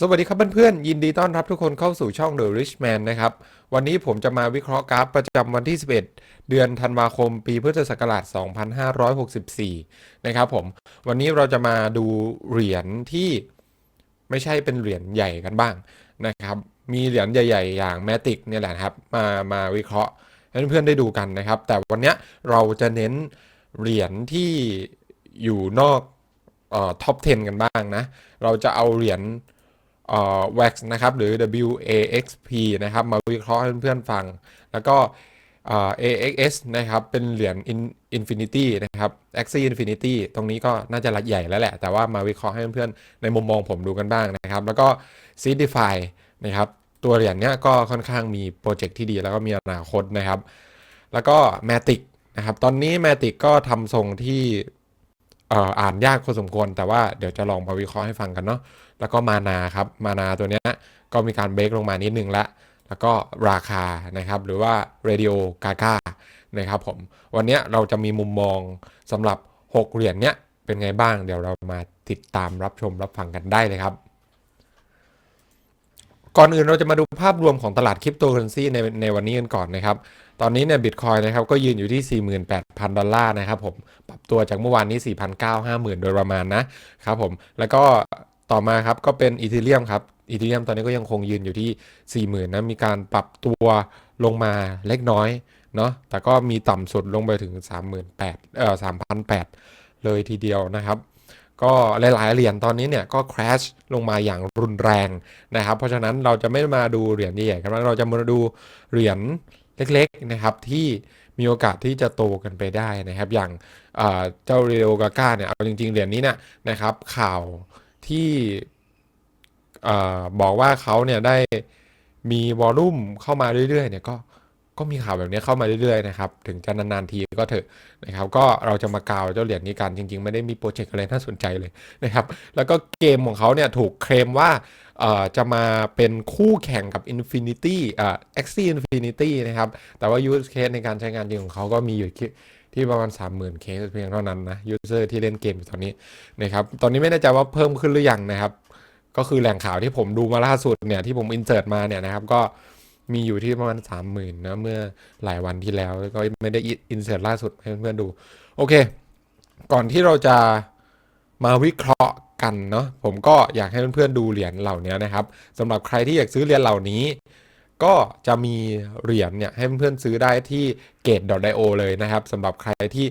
สวัสดีครับเพื่อนๆยินดีต้อนรับทุกคนเข้าสู่ช่อง The Rich Man นะครับ วันนี้ผมจะมาวิเคราะห์กราฟประจำวันที่ 11 เดือนธันวาคม ปีพุทธศักราช 2564 นะครับผม วันนี้เราจะมาดูเหรียญที่ไม่ใช่เป็นเหรียญใหญ่กันบ้างนะครับ มีเหรียญใหญ่ ๆ อย่าง Matic เนี่ยแหละครับ มามาวิเคราะห์ให้เพื่อนๆได้ดูกันนะครับ แต่วันนี้เราจะเน้นเหรียญที่อยู่นอกออท็อป 10 กันบ้างนะ เราจะเอาเหรียญ เอ่อ wax นะครับ หรือ WAXP นะครับ มาวิเคราะห์ให้เพื่อนๆฟัง แล้วก็ AXS นะครับ เป็นเหรียญ Infinity นะครับ Axie Infinity ตรงนี้ก็น่าจะรัดใหญ่แล้วแหละ แต่ว่ามาวิเคราะห์ให้เพื่อนๆ ในมุมมองผมดูกันบ้างนะครับ แล้วก็ Seedify นะครับ ตัวเหรียญเนี้ยก็ค่อนข้างมีโปรเจกต์ที่ดีแล้วก็มีอนาคตนะครับ แล้วก็ Matic นะครับ ตอนนี้ Matic ก็ทำทรงที่อ่ออ่านยากพอสมควร แต่ว่าเดี๋ยวจะลองมาวิเคราะห์ให้ฟังกันเนาะ แล้วก็มานาครับมานาตัวนี้ก็มีการเบรกลงมานิดนึงละแล้วก็ราคานะครับหรือว่า Radio Gaga นะครับผมวันนี้เราจะมีมุมมองสำหรับ 6 เหรียญเนี้ยเป็นไงบ้างเดี๋ยวเรามาติดตามรับชมรับฟังกันได้เลยครับ ก่อนอื่นเราจะมาดูภาพรวมของตลาดคริปโตเคอเรนซีในในวันนี้กันก่อนนะครับ ตอนนี้เนี่ยบิตคอยนะครับก็ยืนอยู่ที่ 48,000 ดอลลาร์นะครับผมปรับตัวจากเมื่อวานนี้ 4,950,000 โดยประมาณนะครับผมแล้วก็ ต่อมาครับก็เป็นอีเทเรียมครับอีเทเรียมตอนนี้ก็ยังคงยืนอยู่ที่ 40,000นะมีการปรับตัวลงมาเล็กน้อยเนาะแต่ก็มีต่ำสุดลงไปถึง 38,000เอ่อ3,800 เลยทีเดียวนะครับ ก็หลาย ๆ เหรียญตอนนี้เนี่ยก็ crash ลงมาอย่างรุนแรงนะครับ เพราะฉะนั้นเราจะไม่มาดูเหรียญใหญ่ๆกันเราจะมาดูเหรียญเล็ก ๆ นะครับที่มีโอกาสที่จะโตกันไปได้นะครับ อย่างเอ่อเจ้าเรโอกาก้าเนี่ยเอาจริง ๆ เหรียญนี้เนี่ยนะครับข่าว ที่บอกว่าเขาเนี่ยได้มีวอลลุ่มเข้ามาเรื่อยๆเนี่ยก็ก็มีข่าวแบบนี้เข้ามาเรื่อยๆนะครับถึงจะนานๆทีก็เถอะนะครับก็เราจะมากาวเจ้าเหรียญนี้กันจริง ๆ ไม่ได้มีโปรเจกต์อะไรน่าสนใจเลยนะครับแล้วก็เกมของเขาเนี่ยถูกเคลมว่าจะมาเป็นคู่แข่งกับ Infinity เอ่อ Axie Infinity นะครับแต่ว่า use case ในการใช้งานจริงของเขาก็มีอยู่ ที่ประมาณ 30,000เคสเพียงเท่านั้นนะ user ที่เล่นเกมอยู่ตอนนี้นะครับตอนนี้ไม่แน่ใจว่าเพิ่มขึ้นหรือยังนะครับ ก็คือแหล่งข่าวที่ผมดูมาล่าสุดเนี่ยที่ผม insert มาเนี่ยนะครับก็มีอยู่ที่ประมาณ30,000นะเมื่อหลายวันที่แล้วก็ไม่ได้ insert ล่าสุดให้เพื่อนๆดูโอเค ก่อนที่เราจะมาวิเคราะห์กันเนาะผมก็อยากให้เพื่อนๆดูเหรียญเหล่านี้นะครับสำหรับใครที่อยากซื้อเหรียญเหล่านี้ ก็จะมีเหรียญเนี่ยให้เพื่อนๆซื้อได้ที่ gate.io เลยนะครับสำหรับใครที่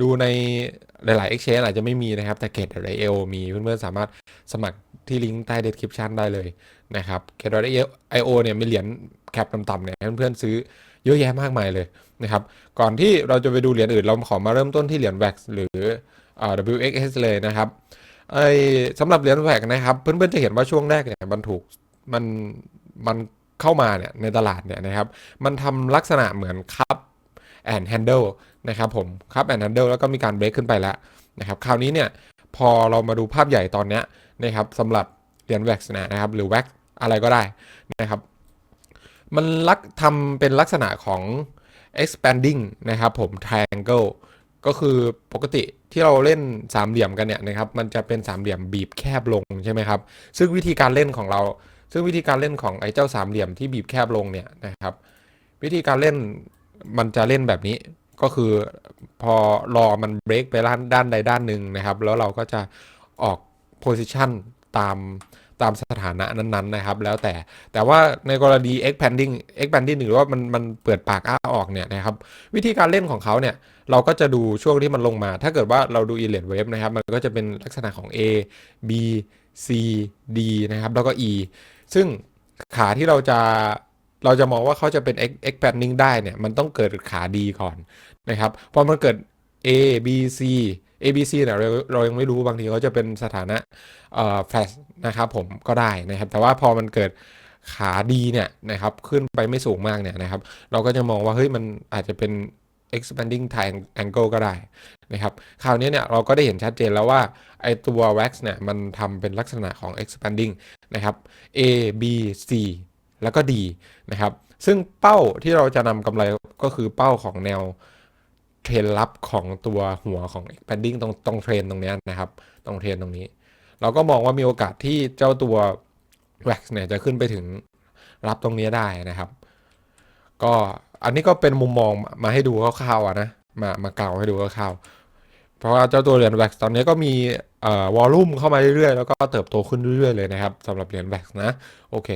ดูในหลายๆ exchange อาจจะไม่มีนะครับ แต่ gate.io มีเพื่อนๆ สามารถสมัครที่ลิงก์ใต้ description ได้เลยนะครับ gate.io เนี่ยมีเหรียญแคปต่ำๆเนี่ยให้เพื่อนๆซื้อเยอะแยะมากมายเลยนะครับ ก่อนที่เราจะไปดูเหรียญอื่น เราขอมาเริ่มต้นที่เหรียญ wax หรืออ่า WXS เลยนะครับไอสำหรับเหรียญ wax นะครับ เพื่อนๆจะเห็นว่าช่วงแรกเนี่ยมันถูกมัน มันเข้ามาเนี่ยในตลาดเนี่ยนะครับ มันทำลักษณะเหมือนคัพแอนด์แฮนเดิลนะครับผมคัพแอนด์แฮนเดิลแล้วก็มีการเบรกขึ้นไปแล้วนะครับคราวนี้เนี่ยพอเรามาดูภาพใหญ่ตอนเนี้ยนะครับสำหรับเหรียญ wax นะครับหรือ wax อะไรก็ได้นะครับ มันลักทำเป็นลักษณะของ expanding นะครับผม triangle ก็คือปกติที่เราเล่นสามเหลี่ยมกันเนี่ยนะครับมันจะเป็นสามเหลี่ยมบีบแคบลงใช่ไหมครับ ซึ่งวิธีการเล่นของเรา ซึ่งวิธีการเล่นของไอ้เจ้าสามเหลี่ยมที่บีบแคบลงเนี่ยนะครับ วิธีการเล่นมันจะเล่นแบบนี้ก็คือพอรอมันเบรกไปด้านด้านใดด้านหนึ่งนะครับ แล้วเราก็จะออกโพซิชันตามตามสถานะนั้นๆนะครับ แล้วแต่แต่ว่าในกรณี expanding expanding หรือว่ามันมันเปิดปากอ้าออกเนี่ยนะครับ วิธีการเล่นของเขาเนี่ย เราก็จะดูช่วงที่มันลงมา ถ้าเกิดว่าเราดู e l i t wave นะครับ มันก็จะเป็นลักษณะของ A B C D นะครับ แล้วก็ E ซึ่งขาที่เราจะเราจะมองว่าเขาจะเป็น expanding ได้เนี่ย มันต้องเกิดขาดีก่อนนะครับ พอมันเกิด A B C A B C เนี่ยเราเรายังไม่รู้บางทีเขาจะเป็นสถานะเอ่อ flash นะครับผมก็ได้นะครับ แต่ว่าพอมันเกิดขาดีเนี่ยนะครับ ขึ้นไปไม่สูงมากเนี่ยนะครับ เราก็จะมองว่าเฮ้ยมันอาจจะเป็น expanding triangle ก็ได้ นะครับคราวนี้เนี่ยเราก็ได้เห็นชัดเจนแล้วว่าไอตัว wax เนี่ยมันทำเป็นลักษณะของ expanding นะครับ A B C แล้วก็ D นะครับ ซึ่งเป้าที่เราจะนำกำไรก็คือเป้าของแนวเทรนลับของตัวหัวของ expanding ตรงตรงเทรนตรงนี้นะครับ ตรงเทรนตรงนี้ เราก็มองว่ามีโอกาสที่เจ้าตัว wax เนี่ยจะขึ้นไปถึงรับตรงนี้ได้นะครับ ก็อันนี้ก็เป็นมุมมองมาให้ดูคร่าวๆนะ มามาเก่าให้ดูคร่าวๆ เพราะว่าเจ้าตัวเหรียญ wax ตอนนี้ก็มีวอลลุ่มเข้ามาเรื่อยๆ แล้วก็เติบโตขึ้นเรื่อยๆ เลยนะครับสำหรับเหรียญ wax นะโอเค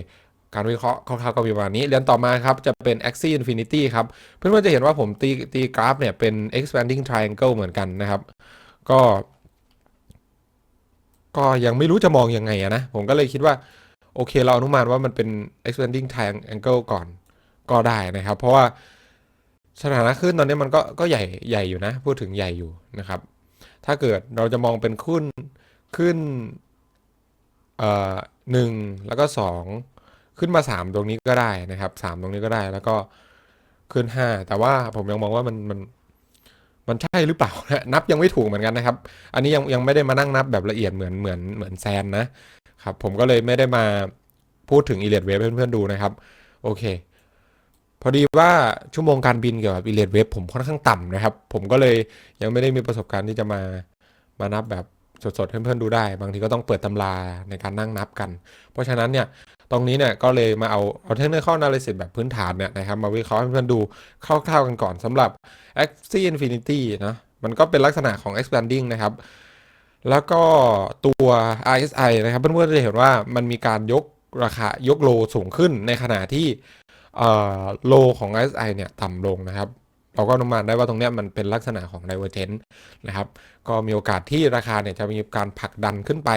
การวิเคราะห์คร่าวๆก็มีประมาณนี้เหรียญต่อมาครับ จะเป็น Axie Infinity ครับ เพื่อนๆจะเห็นว่าผมตีตีกราฟเนี่ยเป็น expanding triangle เหมือนกันนะครับ ก็ ก็ยังไม่รู้จะมองยังไงนะผมก็เลยคิดว่า โอเคเราอนุมานว่ามันเป็น expanding triangle ก่อนก็ได้นะครับ เพราะว่า สถานะขึ้นตอนนี้มันก็ก็ใหญ่ใหญ่อยู่นะ พูดถึงใหญ่อยู่นะครับ ถ้าเกิดเราจะมองเป็นขึ้นขึ้นเอ่อหนึ่งแล้วก็สองขึ้นมาสามตรงนี้ก็ได้นะครับสามตรงนี้ก็ได้แล้วก็ขึ้นห้าแต่ว่าผมยังมองว่ามันมันมันใช่หรือเปล่านะนับยังไม่ถูกเหมือนกันนะครับ อันนี้ยังยังไม่ได้มานั่งนับแบบละเอียดเหมือนเหมือนเหมือนแซนนะครับ ผมก็เลยไม่ได้มาพูดถึงอีเลียดเวฟให้เพื่อนๆดูนะครับ โอเค พอดีว่าชั่วโมงการบินเกี่ยวกับอีเลียดเวฟผมค่อนข้างต่ำนะครับ ผมก็เลยยังไม่ได้มีประสบการณ์ที่จะมามานับแบบสดๆเพื่อนๆดูได้ บางทีก็ต้องเปิดตำราในการนั่งนับกัน เพราะฉะนั้นเนี่ยตรงนี้เนี่ยก็เลยมาเอาเอาเทคนิคอ analysis แบบพื้นฐานเนี่ยนะครับมาวิเคราะห์ให้เพื่อนๆดูคร่าวๆกันก่อนสำหรับ Axie Infinity นะมันก็เป็นลักษณะของ expanding นะครับ แล้วก็ตัว RSI นะครับเพื่อนๆจะเห็นว่ามันมีการยกราคายกโลสูงขึ้นในขณะที่ โลของ RSI เนี่ยต่ำลงนะครับ เราก็อนุมานได้ว่าตรงเนี้ยมันเป็นลักษณะของ divergence นะครับ ก็มีโอกาสที่ราคาเนี่ยจะมีการผลักดันขึ้นไป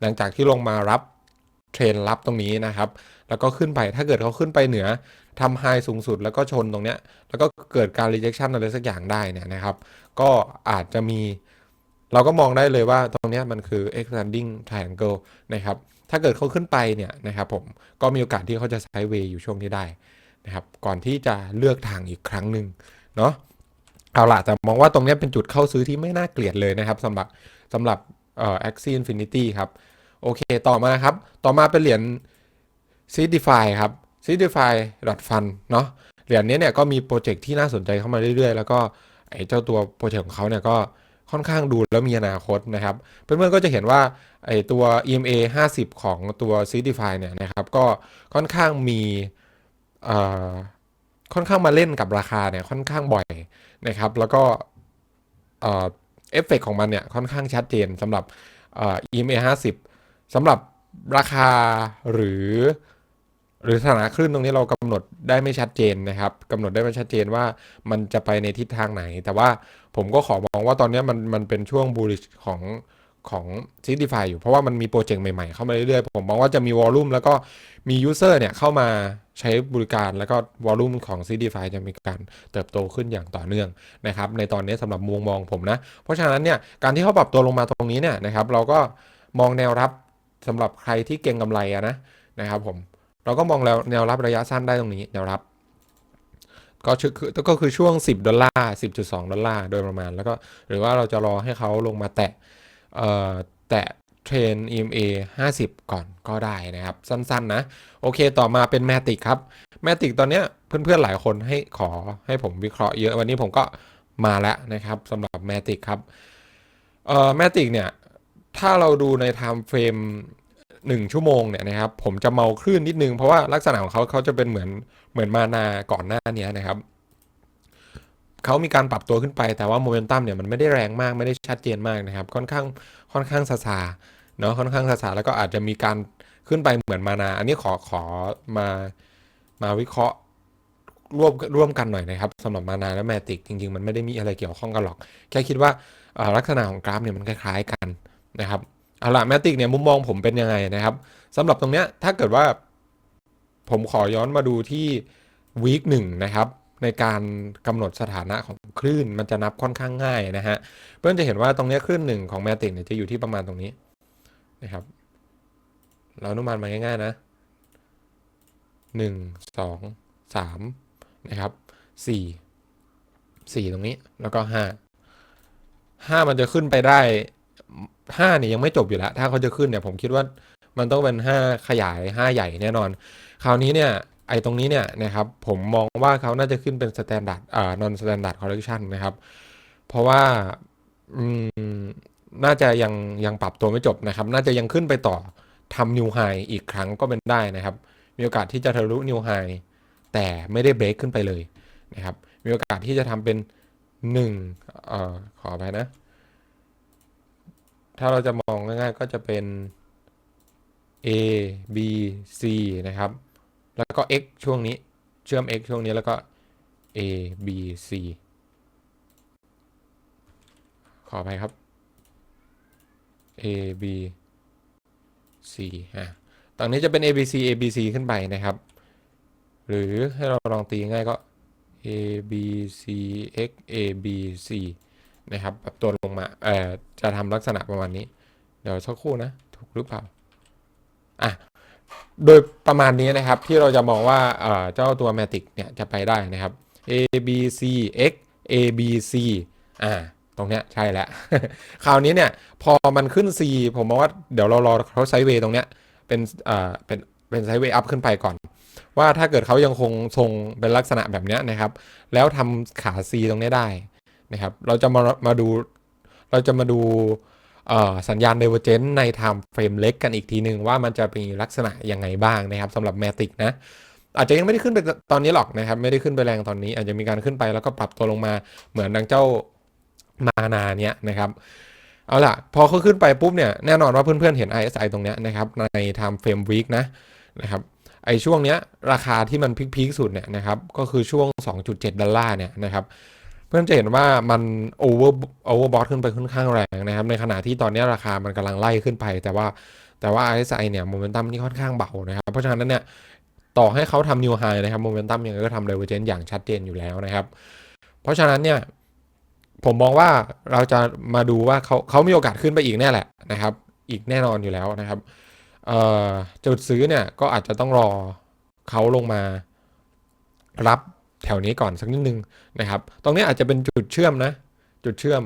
หลังจากที่ลงมารับเทรนรับตรงนี้นะครับ แล้วก็ขึ้นไปถ้าเกิดเขาขึ้นไปเหนือทำไฮสูงสุดแล้วก็ชนตรงเนี้ย แล้วก็เกิดการ rejection อะไรสักอย่างได้เนี่ยนะครับ ก็อาจจะมีเราก็มองได้เลยว่าตรงเนี้ยมันคือ expanding triangle นะครับ ถ้าเกิดเขาขึ้นไปเนี่ยนะครับผม ก็มีโอกาสที่เขาจะไซด์เวย์อยู่ช่วงนี้ได้ นะครับก่อนที่จะเลือกทางอีกครั้งหนึ่งเนาะเอาล่ะแต่มองว่าตรงนี้เป็นจุดเข้าซื้อที่ไม่น่าเกลียดเลยนะครับสำหรับสำหรับเอ่อ Axie Infinity ครับ โอเค ต่อมาครับ ต่อมาเป็นเหรียญ s e e d i f y ครับ s e e d i f y ดอทฟันเนาะเหรียญนี้เนี่ยก็มีโปรเจกต์ที่น่าสนใจเข้ามาเรื่อยๆ แล้วก็ไอ้เจ้าตัวโปรเจกต์ของเขาเนี่ยก็ค่อนข้างดูแล้วมีอนาคตนะครับ เพื่อนๆก็จะเห็นว่าไอ้ตัว EMA 50 ของตัว s e e d i f y เนี่ยนะครับ ก็ค่อนข้างมี ค่อนข้างมาเล่นกับราคาเนี่ยค่อนข้างบ่อยนะครับ แล้วก็เอ่อเฟเฟกของมันเนี่ยค่อนข้างชัดเจนสำหรับเอ่อ EMA 50สำหรับราคาหรือ หรือสถานะคลื่นตรงนี้เรากำหนดได้ไม่ชัดเจนนะครับกำหนดได้ไม่ชัดเจนว่ามันจะไปในทิศทางไหน แต่ว่าผมก็ขอมองว่าตอนนี้มันมันเป็นช่วงบูริชของของซิติฟายอยู่เพราะว่ามันมีโปรเจกต์ใหม่ๆ เข้ามาเรื่อยๆ ผมมองว่าจะมีวอลลุ่มแล้วก็มียูเซอร์เนี่ยเข้ามา ใช้บริการแล้วก็วอลลุ่มของ c d f i จะมีการเติบโตขึ้นอย่างต่อเนื่องนะครับในตอนนี้สำหรับมุมมองผมนะ เพราะฉะนั้นเนี่ยการที่เขาปรับตัวลงมาตรงนี้เนี่ยนะครับเราก็มองแนวรับสำหรับใครที่เก่งกำไรอะนะนะครับผมเราก็มองแล้วแนวรับระยะสั้นได้ตรงนี้แนวรับก็คือก็คือช่วง 10 ดอลลาร์ 10.2 ดอลลาร์ โดยประมาณ แล้วก็หรือว่าเราจะรอให้เขาลงมาแตะแตะ เทรน EMA 50 ก่อนก็ได้นะครับ สั้นๆนะ โอเคต่อมาเป็นแมติกครับ แมติกตอนเนี้ยเพื่อนๆหลายคนให้ขอให้ผมวิเคราะห์เยอะวันนี้ผมก็มาแล้วนะครับสำหรับแมติกครับเอ่อแมติกเนี่ย ถ้าเราดูใน time frame หนึ่งชั่วโมงเนี่ยนะครับ ผมจะเมาคลื่นนิดนึง เพราะว่าลักษณะของเขาเขาจะเป็นเหมือนเหมือนมานาก่อนหน้านี้นะครับ เขามีการปรับตัวขึ้นไป แต่ว่าโมเมนตัมเนี่ยมันไม่ได้แรงมากไม่ได้ชัดเจนมากนะครับ ค่อนข้างค่อนข้างซาซาเนาะค่อนข้างซาซาแล้วก็อาจจะมีการขึ้นไปเหมือนมานา อันนี้ขอขอมามาวิเคราะห์ร่วมร่วมกันหน่อยนะครับสำหรับมานาและแมติกจริง ๆ มันไม่ได้มีอะไรเกี่ยวข้องกันหรอก แค่คิดว่าลักษณะของกราฟเนี่ยมันคล้ายๆกันนะครับเอาละแมติกเนี่ยมุมมองผมเป็นยังไงนะครับสำหรับตรงเนี้ยถ้าเกิดว่าผมขอย้อนมาดูที่วีคหนึ่งนะครับ ในการกำหนดสถานะของคลื่นมันจะนับค่อนข้างง่ายนะฮะ เพื่อนจะเห็นว่าตรงนี้คลื่นหนึ่งของแมติกเนี่ยจะอยู่ที่ประมาณตรงนี้นะครับ เราอนุมานมาง่ายๆนะหนึ่งสองสามนะครับสี่สี่ตรงนี้แล้วก็ห้าห้ามันจะขึ้นไปได้ห้าเนี่ยยังไม่จบอยู่แล้ว ถ้าเขาจะขึ้นเนี่ยผมคิดว่ามันต้องเป็นห้าขยายห้าใหญ่แน่นอน คราวนี้เนี่ย ไอ้ตรงนี้เนี่ยนะครับผมมองว่าเขาน่าจะขึ้นเป็นสแตนดาร์ดอ่านอนสแตนดาร์ดคอลเลคชันนะครับ เพราะว่าอืมน่าจะยังยังปรับตัวไม่จบนะครับ น่าจะยังขึ้นไปต่อทำนิวไฮอีกครั้งก็เป็นได้นะครับ มีโอกาสที่จะทะลุนิวไฮแต่ไม่ได้เบรกขึ้นไปเลยนะครับ มีโอกาสที่จะทำเป็น1เอ่อขอไปนะ ถ้าเราจะมองง่ายๆก็จะเป็น A B C นะครับ แล้วก็ X ช่วงนี้ เชื่อม X ช่วงนี้แล้วก็ A B C ขอไปครับ A B C อะตรงนี้จะเป็น A B C A B C ขึ้นไปนะครับ หรือให้เราลองตีง่ายก็ A B C X A B C นะครับแบบตัวลงมาเอ่อจะทำลักษณะประมาณนี้ เดี๋ยวสักครู่นะ ถูกหรือเปล่า อะ โดยประมาณนี้นะครับที่เราจะมองว่าเจ้าตัว Matic เนี่ยจะไปได้นะครับ A B C X A B C อ่าตรงเนี้ยใช่แล้ว คราวนี้เนี่ยพอมันขึ้น C ผมมองว่าเดี๋ยวเรารอเขาไซด์เวย์ตรงเนี้ยเป็นอ่าเป็นเป็นไซด์เวย์อัพขึ้นไปก่อน ว่าถ้าเกิดเขายังคงทรงเป็นลักษณะแบบเนี้ยนะครับ แล้วทำขา C ตรงเนี้ยได้นะครับ เราจะมามาดูเราจะมาดู สัญญาณ Divergence ใน Time Frame เล็กกันอีกทีหนึ่งว่ามันจะมีลักษณะยังไงบ้างนะครับสำหรับ Matic นะอาจจะยังไม่ได้ขึ้นไปตอนนี้หรอกนะครับ ไม่ได้ขึ้นไปแรงตอนนี้ อาจจะมีการขึ้นไปแล้วก็ปรับตัวลงมาเหมือนดังเจ้ามานาเนี้ยนะครับเอาล่ะ พอเขาขึ้นไปปุ๊บเนี่ยแน่นอนว่าเพื่อนๆเห็น RSI ตรงเนี้ยนะครับใน Time Frame Week นะนะครับไอช่วงเนี้ยราคาที่มันพีคๆสุดเนี่ยนะครับก็คือช่วง 2.7 ดอลลาร์เนี่ยนะครับ พื่อนจะเห็นว่ามันโอเวอร์โอเวอร์บอทขึ้นไปค่อนข้างแรงนะครับ ในขณะที่ตอนนี้ราคามันกำลังไล่ขึ้นไป แต่ว่าแต่ว่า RSI เนี่ยโมเมนตัมนี่ค่อนข้างเบานะครับ เพราะฉะนั้นเนี่ยต่อให้เขาทำนิวไฮนะครับโมเมนตัมยังไงก็ทำเดเวอร์เจนอย่างชัดเจนอยู่แล้วนะครับ เพราะฉะนั้นเนี่ยผมมองว่าเราจะมาดูว่าเขาเขามีโอกาสขึ้นไปอีกแน่แหละนะครับ อีกแน่นอนอยู่แล้วนะครับเอ่อจุดซื้อเนี่ยก็อาจจะต้องรอเขาลงมารับ แถวนี้ก่อนสักนิดนึงนะครับ ตรงนี้อาจจะเป็นจุดเชื่อมนะ จุดเชื่อม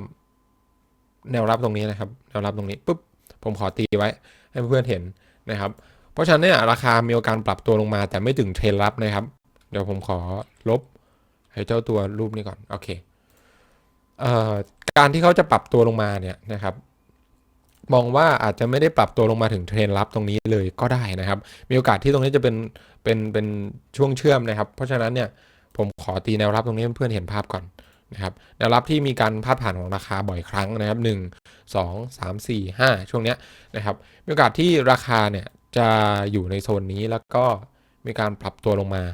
แนวรับตรงนี้นะครับ แนวรับตรงนี้ปุ๊บผมขอตีไว้ให้เพื่อนเห็นนะครับ เพราะฉะนั้นเนี่ยราคามีโอกาสปรับตัวลงมา แต่ไม่ถึงเทรนรับนะครับ เดี๋ยวผมขอลบให้เจ้าตัวรูปนี้ก่อนโอเคเอ่อการที่เขาจะปรับตัวลงมาเนี่ยนะครับ มองว่าอาจจะไม่ได้ปรับตัวลงมาถึงเทรนรับตรงนี้เลยก็ได้นะครับ มีโอกาสที่ตรงนี้จะเป็นเป็นเป็นช่วงเชื่อมนะครับ เพราะฉะนั้นเนี่ย ผมขอตีแนวรับตรงนี้เพื่อนเห็นภาพก่อนนะครับแนวรับที่มีการพาดผ่านของราคาบ่อยครั้งนะครับ 1 2 3 4 5 ช่วงเนี้ยนะครับมีโอกาสที่ราคาเนี่ยจะอยู่ในโซนนี้แล้วก็มีการปรับตัวลงมา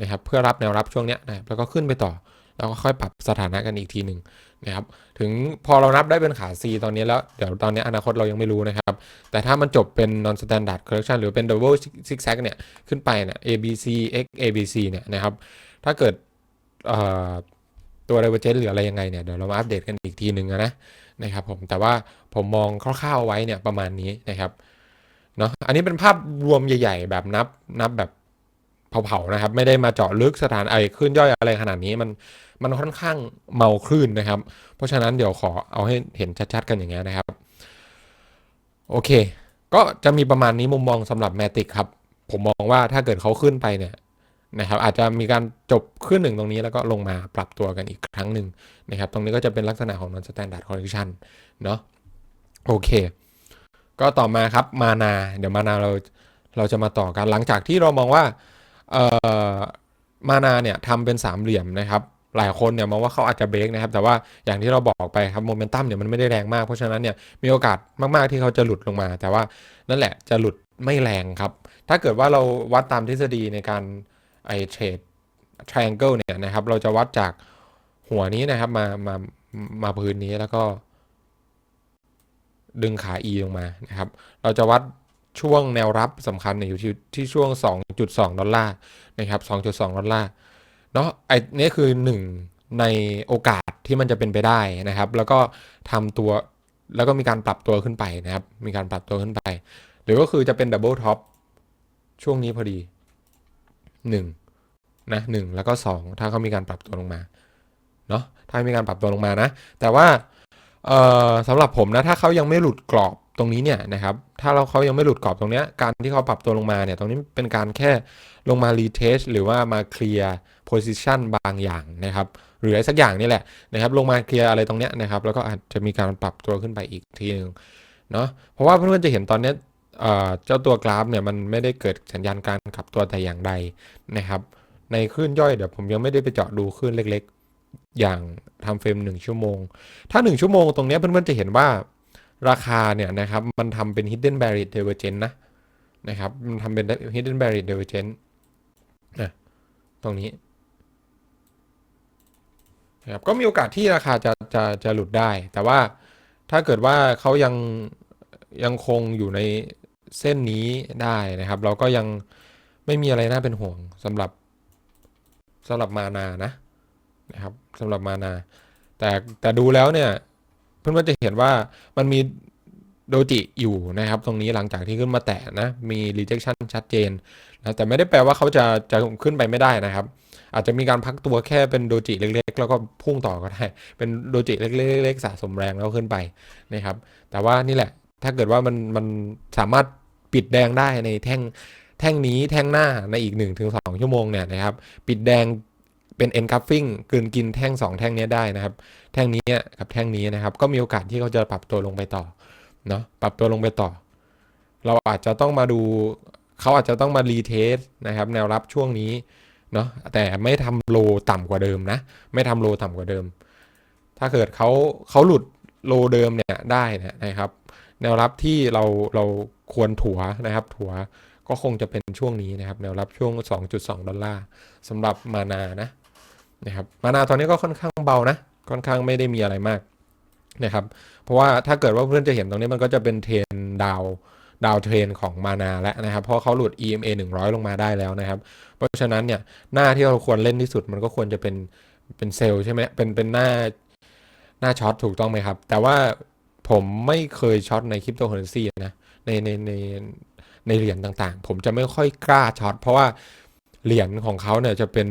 นะครับเพื่อรับแนวรับช่วงเนี้ยนะแล้วก็ขึ้นไปต่อ แล้วก็ค่อยปรับสถานะกันอีกทีหนึ่งนะครับถึงพอเรานับได้เป็นขา C ตอนนี้แล้ว เดี๋ยวตอนนี้อนาคตเรายังไม่รู้นะครับ แต่ถ้ามันจบเป็น non standard correction หรือเป็น double zigzag เนี่ยขึ้นไปเนี่ย ABC X ABC เนี่ยนะครับ ถ้าเกิดตัว divergence หรืออะไรยังไงเนี่ยเดี๋ยวเรามาอัปเดตกันอีกทีหนึ่งนะนะครับผมแต่ว่าผมมองคร่าวๆไว้เนี่ยประมาณนี้นะครับเนาะอันนี้เป็นภาพรวมใหญ่ ๆ แบบนับนับแบบเผาๆนะครับ ไม่ได้มาเจาะลึกสถานไอขึ้นย่อยอะไรขนาดนี้มันมันค่อนข้างเมาคลื่นนะครับ เพราะฉะนั้นเดี๋ยวขอเอาให้เห็นชัดๆ กันอย่างเงี้ยนะครับ โอเค ก็จะมีประมาณนี้มุมมองสำหรับแมติกครับ ผมมองว่าถ้าเกิดเขาขึ้นไปเนี่ย นะครับอาจจะมีการจบขึ้นหนึ่งตรงนี้แล้วก็ลงมาปรับตัวกันอีกครั้งหนึ่งนะครับตรงนี้ก็จะเป็นลักษณะของ non standard correction เนาะโอเค ก็ต่อมาครับมานาเดี๋ยวมานาเราเราจะมาต่อกันหลังจากที่เรามองว่าเอ่อมานาเนี่ยทำเป็นสามเหลี่ยมนะครับหลายคนเนี่ยมองว่าเขาอาจจะเบรกนะครับ แต่ว่าอย่างที่เราบอกไปครับโมเมนตัมเนี่ยมันไม่ได้แรงมาก เพราะฉะนั้นเนี่ยมีโอกาสมากๆที่เขาจะหลุดลงมา แต่ว่านั่นแหละจะหลุดไม่แรงครับ ถ้าเกิดว่าเราวัดตามทฤษฎีในการ ไอเทรด triangle เนี่ยนะครับ เราจะวัดจากหัวนี้นะครับ มามามาพื้นนี้แล้วก็ ดึงขา E ลงมานะครับ เราจะวัดช่วงแนวรับสำคัญเนี่ยอยู่ที่ที่ช่วง 2.2 ดอลลาร์นะครับ 2.2 ดอลลาร์เนาะไอ้นี่คือหนึ่งในโอกาสที่มันจะเป็นไปได้นะครับ แล้วก็ทำตัวแล้วก็มีการปรับตัวขึ้นไปนะครับ มีการปรับตัวขึ้นไป หรือก็คือจะเป็นดับเบิลท็อปช่วงนี้พอดี หนึ่งนะหนึ่งแล้วก็สองถ้าเขามีการปรับตัวลงมาเนาะถ้ามีการปรับตัวลงมานะ แต่ว่าสำหรับผมนะถ้าเขายังไม่หลุดกรอบตรงนี้เนี่ยนะครับถ้าเราเขายังไม่หลุดกรอบตรงเนี้ยการที่เขาปรับตัวลงมาเนี่ยตรงนี้เป็นการแค่ลงมารีเทสหรือว่ามาเคลียร์โพซิชันบางอย่างนะครับหรืออะไรสักอย่างนี่แหละนะครับลงมาเคลียร์อะไรตรงเนี้ยนะครับแล้วก็อาจจะมีการปรับตัวขึ้นไปอีกทีหนึงเนาะเพราะว่าเพื่อนๆจะเห็นตอนเนี้ย เจ้าตัวกราฟเนี่ยมันไม่ได้เกิดสัญญาณการขับตัวแต่อย่างใดนะครับ ในคลื่นย่อยเดี๋ยวผมยังไม่ได้ไปเจาะดูคลื่นเล็กๆ อย่างทำเฟรมหนึ่งชั่วโมง ถ้า 1 ชั่วโมงตรงนี้เพื่อนๆจะเห็นว่าราคาเนี่ยนะครับมันทำเป็น hidden barrier divergence นะนะครับมันทำเป็น hidden barrier divergence นะตรงนี้นะครับก็มีโอกาสที่ราคาจะจะจะหลุดได้ แต่ว่าถ้าเกิดว่าเขายังยังคงอยู่ใน เส้นนี้ได้นะครับ เราก็ยังไม่มีอะไรน่าเป็นห่วงสำหรับสำหรับมานานะนะครับสำหรับมานา แต่แต่ดูแล้วเนี่ย เพื่อนๆจะเห็นว่ามันมีโดจิอยู่นะครับ ตรงนี้หลังจากที่ขึ้นมาแตะนะมี rejection ชัดเจนนะแต่ไม่ได้แปลว่าเขาจะจะขึ้นไปไม่ได้นะครับ อาจจะมีการพักตัวแค่เป็นโดจิเล็กๆ แล้วก็พุ่งต่อก็ได้ เป็นโดจิเล็กๆสะสมแรงแล้วขึ้นไปนะครับ แต่ว่านี่แหละ ถ้าเกิดว่ามันมันสามารถปิดแดงได้ในแท่งแท่งนี้แท่งหน้าในอีก 1-2 ชั่วโมงเนี่ยนะครับ ปิดแดงเป็น engulfing กลืนกินแท่ง 2 แท่งนี้ได้นะครับ แท่งนี้กับแท่งนี้นะครับ ก็มีโอกาสที่เขาจะปรับตัวลงไปต่อเนาะปรับตัวลงไปต่อ เราอาจจะต้องมาดูเขาอาจจะต้องมารีเทสนะครับ แนวรับช่วงนี้เนาะแต่ไม่ทำโลต่ำกว่าเดิมนะ ไม่ทำโลต่ำกว่าเดิม ถ้าเกิดเขาเขาหลุดโลเดิมเนี่ยได้นะนะครับ แนวรับที่เราเราควรถัวนะครับถัวก็คงจะเป็นช่วงนี้นะครับ แนวรับช่วง 2.2 ดอลลาร์สำหรับมานานะนะครับมานาตอนนี้ก็ค่อนข้างเบานะ ค่อนข้างไม่ได้มีอะไรมากนะครับ เพราะว่าถ้าเกิดว่าเพื่อนจะเห็นตรงนี้มันก็จะเป็นเทรนดาวดาวเทรนของมานาแล้วนะครับ เพราะเขาหลุด EMA 100 ลงมาได้แล้วนะครับ เพราะฉะนั้นเนี่ยหน้าที่เราควรเล่นที่สุดมันก็ควรจะเป็นเป็นเซลล์ใช่ไหมเป็นเป็นหน้าหน้าช็อตถูกต้องไหมครับ แต่ว่า ผมไม่เคยช็อตในคริปโตเคอเรนซีนะในในในในเหรียญต่างๆ ผมจะไม่ค่อยกล้าช็อตเพราะว่าเหรียญของเขาเนี่ยจะเป็น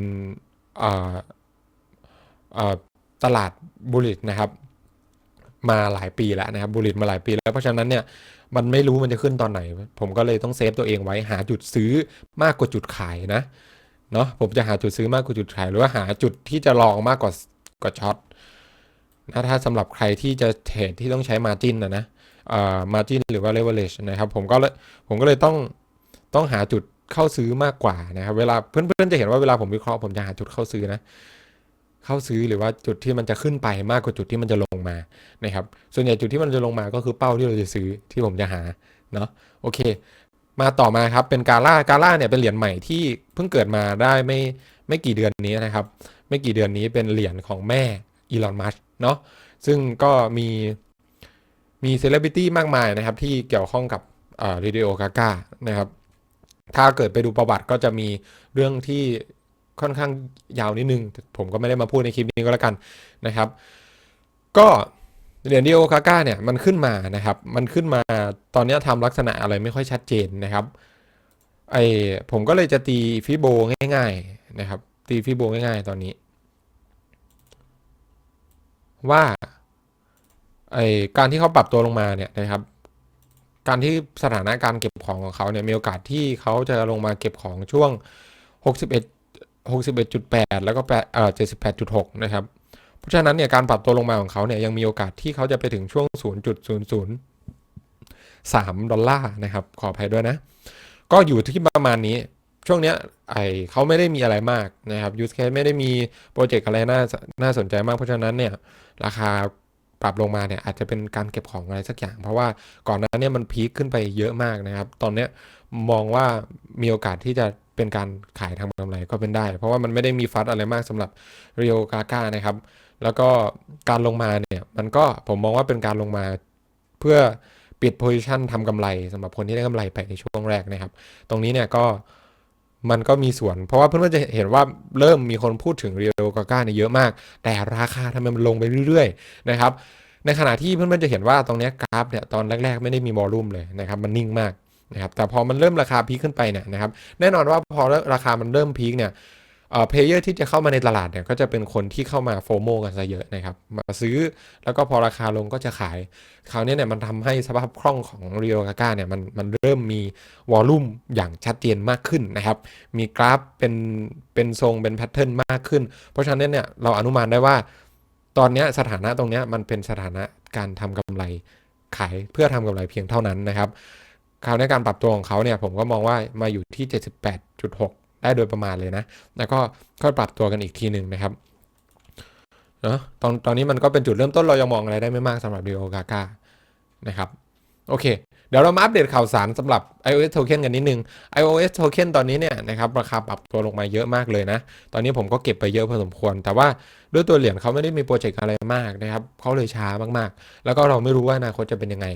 ตลาดบุลิตนะครับ มาหลายปีแล้วนะครับบุลิตมาหลายปีแล้วเพราะฉะนั้นเนี่ยมันไม่รู้มันจะขึ้นตอนไหน ผมก็เลยต้องเซฟตัวเองไว้หาจุดซื้อมากกว่าจุดขายนะเนาะผมจะหาจุดซื้อมากกว่าจุดขาย หรือว่าหาจุดที่จะลองมากกว่ากว่าช็อต นะถ้าสำหรับใครที่จะเทรดที่ต้องใช้มาจินนะนะอ่ามาจินหรือว่า leverage นะครับผมก็เลยผมก็เลยต้องต้องหาจุดเข้าซื้อมากกว่านะครับเวลาเพื่อนๆจะเห็นว่าเวลาผมวิเคราะห์ผมจะหาจุดเข้าซื้อนะเข้าซื้อหรือว่าจุดที่มันจะขึ้นไปมากกว่าจุดที่มันจะลงมานะครับส่วนใหญ่จุดที่มันจะลงมาก็คือเป้าที่เราจะซื้อที่ผมจะหาเนาะโอเค มาต่อมาครับเป็นกาล่ากาล่าเนี่ยเป็นเหรียญใหม่ที่เพิ่งเกิดมาได้ไม่ไม่กี่เดือนนี้นะครับ ไม่กี่เดือนนี้เป็นเหรียญของแม่ อีลอน มัสเนาะซึ่งก็มีมีเซเลบริตี้มากมายนะครับ ที่เกี่ยวข้องกับอ่าเรดิโอกาก้านะครับ ถ้าเกิดไปดูประวัติก็จะมีเรื่องที่ค่อนข้างยาวนิดนึง ผมก็ไม่ได้มาพูดในคลิปนี้ก็แล้วกันนะครับ ก็เหรียญดิโอกาก้าเนี่ยมันขึ้นมานะครับ มันขึ้นมาตอนนี้ทำลักษณะอะไรไม่ค่อยชัดเจนนะครับไอผมก็เลยจะตีฟิโบง่าย ๆ นะครับ ตีฟิโบง่าย ๆ ตอนนี้ ว่าไอการที่เขาปรับตัวลงมาเนี่ยนะครับ การที่สถานะการเก็บของของเขาเนี่ยมีโอกาสที่เขาจะลงมาเก็บของช่วง 61 61.8 แล้วก็8เอ่อ78.6 นะครับ เพราะฉะนั้นเนี่ยการปรับตัวลงมาของเขาเนี่ยยังมีโอกาสที่เขาจะไปถึงช่วง 0.003 ดอลลาร์นะครับ ขออภัยด้วยนะ ก็อยู่ที่ประมาณนี้ ช่วงเนี้ยไอเขาไม่ได้มีอะไรมากนะครับยูสเคไม่ได้มีโปรเจกต์อะไรน่าน่าสนใจมากเพราะฉะนั้นเนี่ยราคาปรับลงมาเนี่ยอาจจะเป็นการเก็บของอะไรสักอย่าง เพราะว่าก่อนหน้านี้มันพีคขึ้นไปเยอะมากนะครับ ตอนเนี้ยมองว่ามีโอกาสที่จะเป็นการขายทำกำไรก็เป็นได้ เพราะว่ามันไม่ได้มีฟัดอะไรมากสำหรับเรียวกาก้านะครับ แล้วก็การลงมาเนี่ยมันก็ผมมองว่าเป็นการลงมาเพื่อปิดโพซิชันทำกำไรสำหรับคนที่ได้กำไรไปในช่วงแรกนะครับ ตรงนี้เนี่ยก็ มันก็มีส่วน เพราะว่าเพื่อนๆจะเห็นว่าเริ่มมีคนพูดถึงเรียวกาก้าเนี่ยเยอะมาก แต่ราคาทำไมมันลงไปเรื่อยๆนะครับในขณะที่เพื่อนๆจะเห็นว่าตรงนี้กราฟเนี่ยตอนแรกๆ ไม่ได้มีวอลลุ่มเลยนะครับมันนิ่งมากนะครับแต่พอมันเริ่มราคาพีคขึ้นไปเนี่ยนะครับแน่นอนว่าพอราคามันเริ่มพีคเนี่ย เพลเยอร์ที่จะเข้ามาในตลาดเนี่ยก็จะเป็นคนที่เข้ามาโฟโมกันซะเยอะนะครับ มาซื้อแล้วก็พอราคาลงก็จะขาย คราวนี้เนี่ยมันทำให้สภาพคล่องของเรียวกาก้าเนี่ยมันมันเริ่มมีวอลลุ่มอย่างชัดเจนมากขึ้นนะครับ มีกราฟเป็นเป็นทรงเป็นแพทเทิร์นมากขึ้น เพราะฉะนั้นเนี่ยเราอนุมานได้ว่า ตอนนี้สถานะตรงนี้มันเป็นสถานะการทำกำไรขายเพื่อทำกำไรเพียงเท่านั้นนะครับคราวนี้การปรับตัวของเขาเนี่ยผมก็มองว่ามาอยู่ที่ 78.6 ได้โดยประมาณเลยนะ แล้วก็ค่อยปรับตัวกันอีกทีหนึ่งนะครับเนาะตอนตอนนี้มันก็เป็นจุดเริ่มต้นเรายังมองอะไรได้ไม่มากสำหรับ Rio Gaga นะครับ โอเค ดี๋ยวเรามาอัปเดตข่าวสารสำหรับ iOS token กันนิดนึง iOS token ตอนนี้เนี่ยนะครับราคาปรับตัวลงมาเยอะมากเลยนะ ตอนนี้ผมก็เก็บไปเยอะพอสมควร แต่ว่าด้วยตัวเหรียญเขาไม่ได้มีโปรเจกต์อะไรมากนะครับเขาเลยช้ามากๆ แล้วก็เราไม่รู้ว่าอนาคตจะเป็นยังไง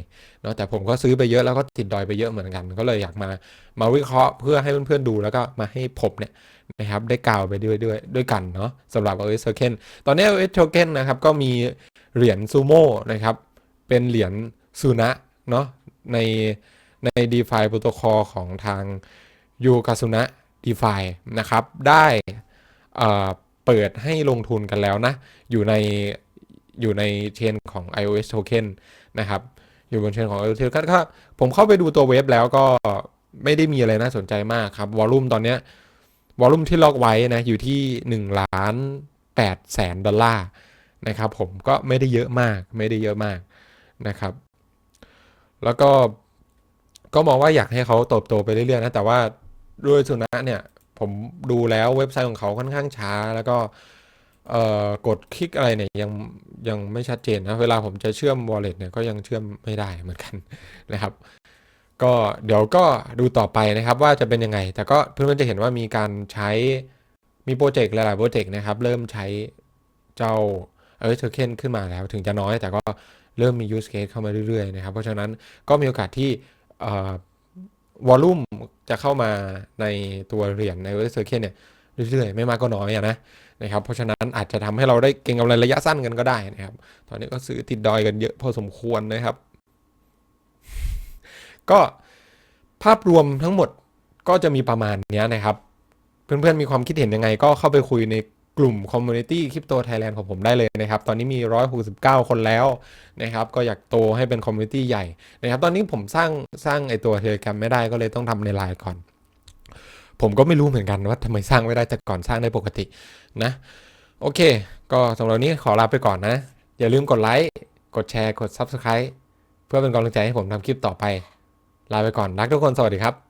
เนาะแต่ผมก็ซื้อไปเยอะแล้วก็ติดดอยไปเยอะเหมือนกัน ก็เลยอยากมามาวิเคราะห์เพื่อให้เพื่อนๆดูแล้วก็มาให้ผมเนี่ยนะครับได้กล่าวไปด้วยด้วยด้วยกันเนาะสำหรับ iOS token ตอนนี้ iOS token นะครับก็มีเหรียญซูโม่นะครับเป็นเหรียญซูนะเนาะ ในใน DeFi Protocol ของทางยูคาซุนะ DeFi นะครับ ได้เอ่อเปิดให้ลงทุนกันแล้วนะ อยู่ในอยู่ในเชนของ iOS Token นะครับ อยู่บนเชนของ iOS Token ก็ผมเข้าไปดูตัวเว็บแล้วก็ไม่ได้มีอะไรน่าสนใจมากครับ วอลลุ่มตอนเนี้ยวอลลุ่มที่ล็อกไว้นะ อยู่ที่1ล้าน8แสนดอลลาร์นะครับผมก็ไม่ได้เยอะมากไม่ได้เยอะมากนะครับ แล้วก็ก็มองว่าอยากให้เขาโตโตไปเรื่อยๆนะแต่ว่าด้วยสุนะเนี่ย ผมดูแล้วเว็บไซต์ของเขาค่อนข้างช้า แล้วก็เอ่อกดคลิกอะไรเนี่ยยังยังไม่ชัดเจนนะ เวลาผมจะเชื่อม wallet เนี่ยก็ยังเชื่อมไม่ได้เหมือนกันนะครับ ก็เดี๋ยวก็ดูต่อไปนะครับว่าจะเป็นยังไง แต่ก็เพื่อนๆจะเห็นว่ามีการใช้มีโปรเจกต์หลายๆโปรเจกต์นะครับ เริ่มใช้เจ้าเออเทอร์เคนขึ้นมาแล้วถึงจะน้อยแต่ก็ เริ่มมี use case เข้ามาเรื่อยๆนะครับ เพราะฉะนั้นก็มีโอกาสที่วอลลุ่มจะเข้ามาในตัวเหรียญในเวอร์เซอร์เคนเนี่ยเรื่อยๆ ไม่มากก็น้อยอะนะนะครับ เพราะฉะนั้นอาจจะทำให้เราได้เก็งกำไรระยะสั้นกันก็ได้นะครับ ตอนนี้ก็ซื้อติดดอยกันเยอะพอสมควรนะครับ ก็ภาพรวมทั้งหมดก็จะมีประมาณนี้นะครับ เพื่อนๆมีความคิดเห็นยังไงก็เข้าไปคุยใน กลุ่ม Community Crypto Thailand ของผมได้เลยนะครับ ตอนนี้มี 169 คนแล้วนะครับ ก็อยากโตให้เป็นคอมมูนิตี้ใหญ่นะครับ ตอนนี้ผมสร้างสร้างไอตัวเทเลกรมไม่ได้ก็เลยต้องทำในไลน์ก่อน ผมก็ไม่รู้เหมือนกันว่าทำไมสร้างไม่ได้แต่ก่อนสร้างได้ปกตินะ โอเค ก็สำหรับวันนี้ขอลาไปก่อนนะ อย่าลืมกดไลค์กดแชร์กด Subscribe เพื่อเป็นกำลังใจให้ผมทำคลิปต่อไป ลาไปก่อนรักทุกคนสวัสดีครับ